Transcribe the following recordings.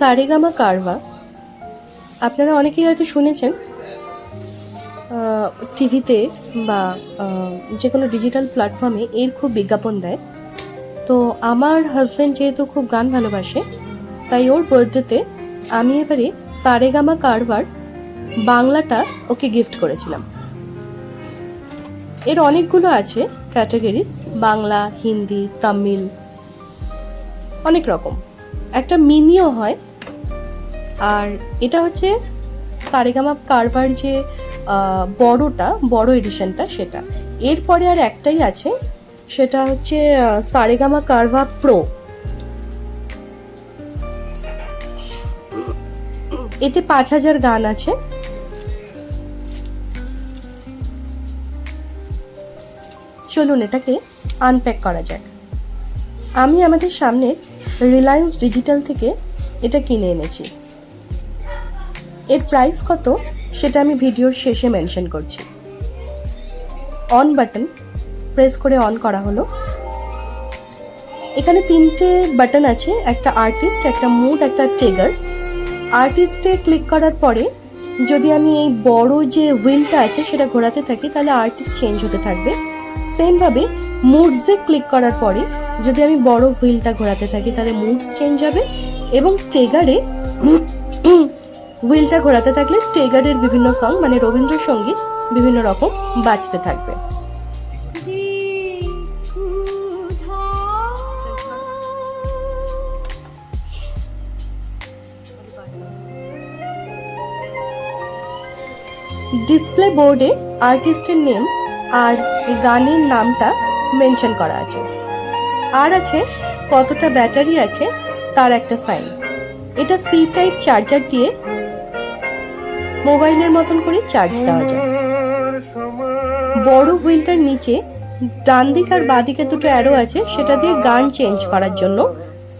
সারেগামা কারভা আপনারা অনেকেই হয়তো শুনেছেন টিভিতে বা যে কোনো ডিজিটাল প্ল্যাটফর্মে এর খুব বিজ্ঞাপন দেয়। তো আমার হাজব্যান্ড যেহেতু খুব গান ভালোবাসে, তাই ওর বার্থডেতে আমি এবারে সারেগামা কারভার বাংলাটা ওকে গিফট করেছিলাম। এর অনেকগুলো আছে, ক্যাটাগরিজ, বাংলা, হিন্দি, তামিল, অনেক রকম। একটা মিনিও হয় আর এটা হচ্ছে সারেগামা কারবার যে বড়টা, বড় এডিশনটা সেটা। এরপরে আর একটাই আছে, সেটা হচ্ছে সারেগামা কারভা প্রো। এতে পাঁচ হাজার গান আছে। চলুন এটাকে আনপ্যাক করা যাক। আমি আমাদের সামনের রিলায়েন্স ডিজিটাল থেকে এটা কিনে এনেছি। এর প্রাইস কত সেটা আমি ভিডিওর শেষে মেনশন করছি। অন বাটন প্রেস করে অন করা হলো। এখানে তিনটে বাটন আছে, একটা আর্টিস্ট একটা মুড একটা টেগার আর্টিস্টে ক্লিক করার পরে যদি আমি এই বড় যে হুইলটা আছে সেটা ঘোরাতে থাকি, তাহলে আর্টিস্ট চেঞ্জ হতে থাকবে। সেমভাবে মুডসে ক্লিক করার পরে যদি আমি বড় হুইলটা ঘোরাতে থাকি, তাহলে মুডস চেঞ্জ হবে এবং টেগারে হুইলটা ঘোরাতে থাকলে টেগারের বিভিন্ন সং মানে রবীন্দ্রসঙ্গীত, বিভিন্ন রকম বাজতে থাকবে। ডিসপ্লে বোর্ডে আর্টিস্টের নেম আর গানের নামটা মেনশন করা আছে। আর আছে কতটা ব্যাটারি আছে, তার একটা সাইন এটা সি টাইপ চার্জার দিয়ে মোবাইলের মতন করে চার্জ দেওয়া যায়। বড় হুইলটার নিচে ডান দিক আর বাঁ দিকে দুটো অ্যারো আছে, সেটা দিয়ে গান চেঞ্জ করার জন্য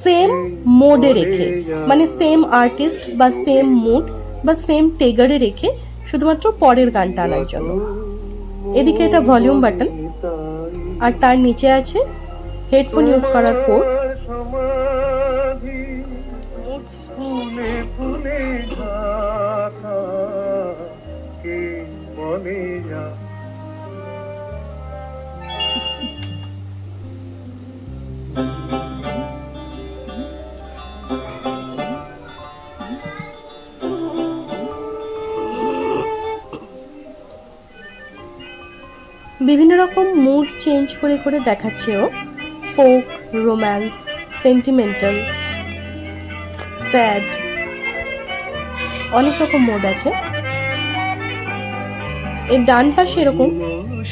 সেম মোডে রেখে মানে সেম আর্টিস্ট বা সেম মুড বা সেম টেগারে রেখে শুধুমাত্র পরের গানটা আনার জন্য। এদিকে এটা ভলিউম বাটন আর তার নিচে আছে হেডফোন ইউজ করার পোর্ট বিভিন্ন রকম মুড চেঞ্জ করে করে দেখাচ্ছে ও। ফোক রোম্যান্স সেন্টিমেন্টাল স্যাড অনেক রকম মোড আছে। এর ডান পাশে এরকম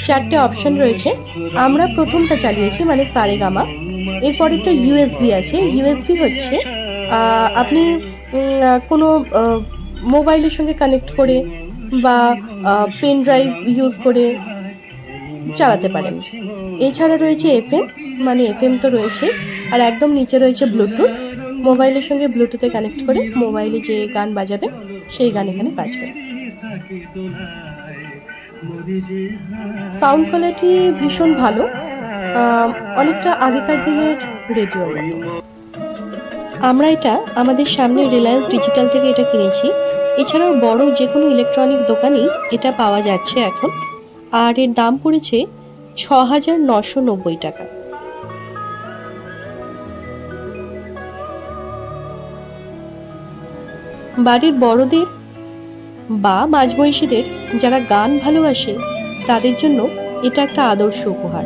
চারটে অপশন রয়েছে। আমরা প্রথমটা চালিয়েছি মানে সারেগামা। এরপরেরটা ইউএসবি আছে। ইউএসবি হচ্ছে আপনি কোনো মোবাইলের সঙ্গে কানেক্ট করে বা পেন ড্রাইভ ইউজ করে চালাতে পারেন। এছাড়া রয়েছে এফএম মানে এফএম তো রয়েছে, আর একদম নিচে রয়েছে ব্লুটুথ। মোবাইলের সঙ্গে ব্লুটুথে কানেক্ট করে মোবাইলে যে গান বাজাবে, সেই গান এখানে বাজবে। সাউন্ড কোয়ালিটি ভীষণ ভালো অনেকটা আগেকার দিনের রেডিওর মতো। আমরা এটা আমাদের সামনে রিলায়েন্স ডিজিটাল থেকে এটা কিনেছি। এছাড়াও বড় যে কোনো ইলেকট্রনিক দোকানেই এটা পাওয়া যাচ্ছে এখন। আর এর দাম পড়েছে ছ হাজার নশো নব্বই টাকা। বাড়ির বড়দের বা মাঝবয়সীদের যারা গান ভালোবাসে, তাদের জন্য এটা একটা আদর্শ উপহার।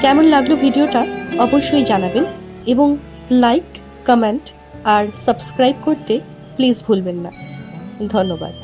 কেমন লাগল ভিডিওটা অবশ্যই জানাবেন এবং লাইক কমেন্ট আর সাবস্ক্রাইব করতে প্লিজ ভুলবেন না। ধন্যবাদ।